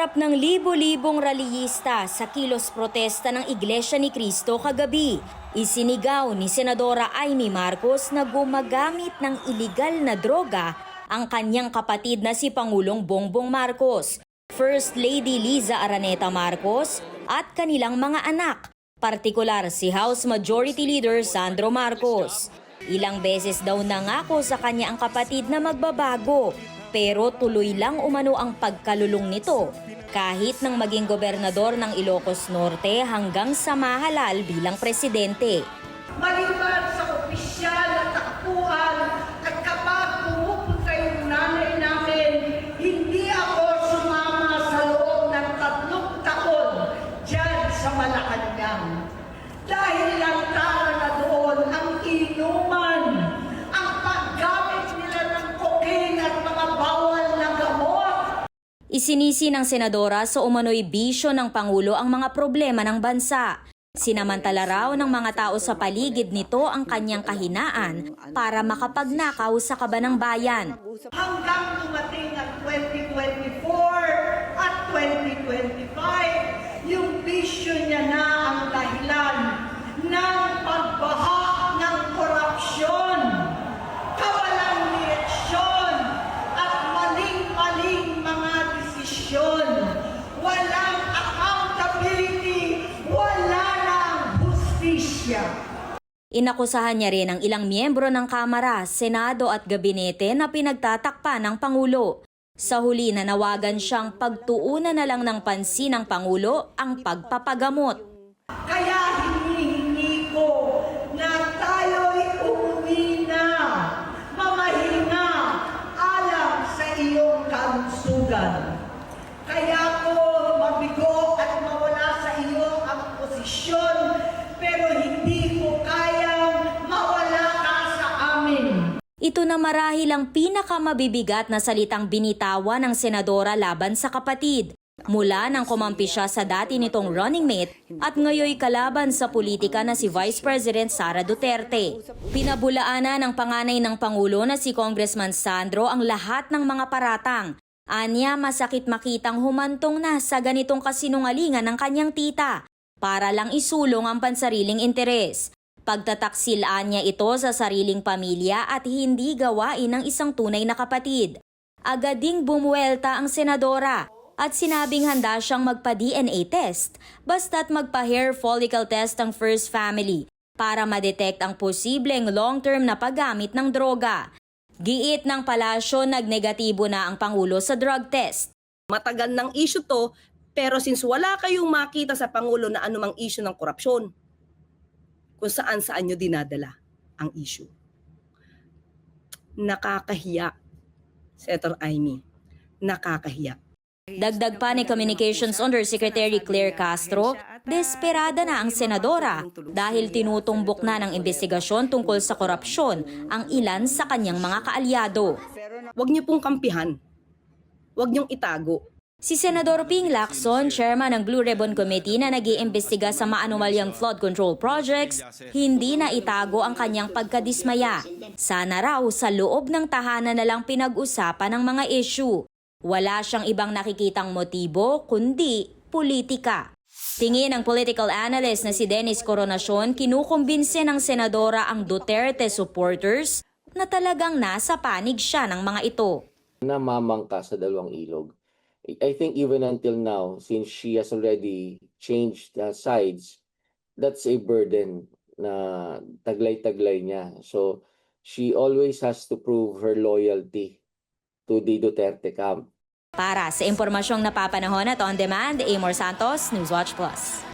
harap ng libo-libong rallyista sa kilos protesta ng Iglesia ni Cristo kagabi, isinigaw ni Senadora Amy Marcos na gumagamit ng iligal na droga ang kanyang kapatid na si Pangulong Bongbong Marcos, First Lady Liza Araneta Marcos at kanilang mga anak, partikular si House Majority Leader Sandro Marcos. Ilang beses daw nangako sa kanya ang kapatid na magbabago pero tuloy lang umano ang pagkalulong nito kahit nang maging gobernador ng Ilocos Norte hanggang sa mahalal bilang presidente. maliban sa opisyal at takbuhan at kapag pumupunta yung nanay namin, hindi ako sumama sa loob ng tatlong taon dyan sa Malacanang. Dahil lang tara na doon ang inuman, ang paggamit nila ng cocaine at mga bawal na gamot, Isinisi ng senadora sa umano'y bisyo ng Pangulo ang mga problema ng bansa. Sinamantala raw ng mga tao sa paligid nito ang kanyang kahinaan para makapagnakaw sa kabanang bayan. hanggang dumating ang 2024 at 2025, yung bisyo niya na ang dahilan ng pagbaha ng korupsyon, kawalang direksyon, at maling-maling mga desisyon. Walang accountability, wala nang hustisya. Inakusahan niya rin ang ilang miyembro ng Kamara, Senado at Gabinete na pinagtatakpan ng Pangulo. Sa huli nanawagan siyang pagtuunan na lang ng pansin ng Pangulo ang pagpapagamot. Kaya hinihingi ko na tayo'y umuwi na, mamahinga, alam sa iyong kalusugan. Kaya ko mabigo at mawala sa iyo ang posisyon, pero hindi ko kayang mawala ka sa amin. Ito na marahil ang pinakamabibigat na salitang binitawan ng senadora laban sa kapatid. Mula nang kumampi siya sa dati nitong running mate at ngayoy kalaban sa politika na si Vice President Sara Duterte. Pinabulaanan ng panganay ng Pangulo na si Congressman Sandro ang lahat ng mga paratang. Anya masakit makitang humantong na sa ganitong kasinungalingan ng kanyang tita para lang isulong ang pansariling interes. Pagtataksilaan niya ito sa sariling pamilya at hindi gawain ng isang tunay na kapatid. Agad ding bumuelta ang senadora at sinabing handa siyang magpa-DNA test basta't magpa-hair follicle test ang first family para ma-detect ang posibleng long-term na paggamit ng droga. Giit ng palasyo nagnegatibo na ang Pangulo sa drug test. Matagal ng issue to, pero since wala kayong makita sa Pangulo na anumang issue ng korupsyon, kung saan saan nyo dinadala ang issue. Nakakahiya, Senator Amy. Nakakahiya. Dagdag pa ni Communications Undersecretary Claire Castro, desperada na ang senadora dahil tinutumbok na ng investigasyon tungkol sa korupsyon ang ilan sa kanyang mga kaalyado. Huwag niyo pong kampihan. Huwag niyong itago. Si Senador Ping Lacson, chairman ng Blue Ribbon Committee na nag-iimbestiga sa maanumalyang flood control projects, hindi na itago ang kanyang pagkadismaya. Sana raw sa loob ng tahanan na lang pinag-usapan ang mga issue. Wala siyang ibang nakikitang motibo kundi politika. Tingin ng political analyst na si Dennis Coronacion, kinukumbinse ng senadora ang Duterte supporters na talagang nasa panig siya ng mga ito. namamangka sa dalawang ilog. I think even until now, since she has already changed uh, sides, that's a burden na taglay-taglay niya. So she always has to prove her loyalty to the Duterte camp. Para sa impormasyong napapanahon at on demand, Amor Santos, Newswatch Plus.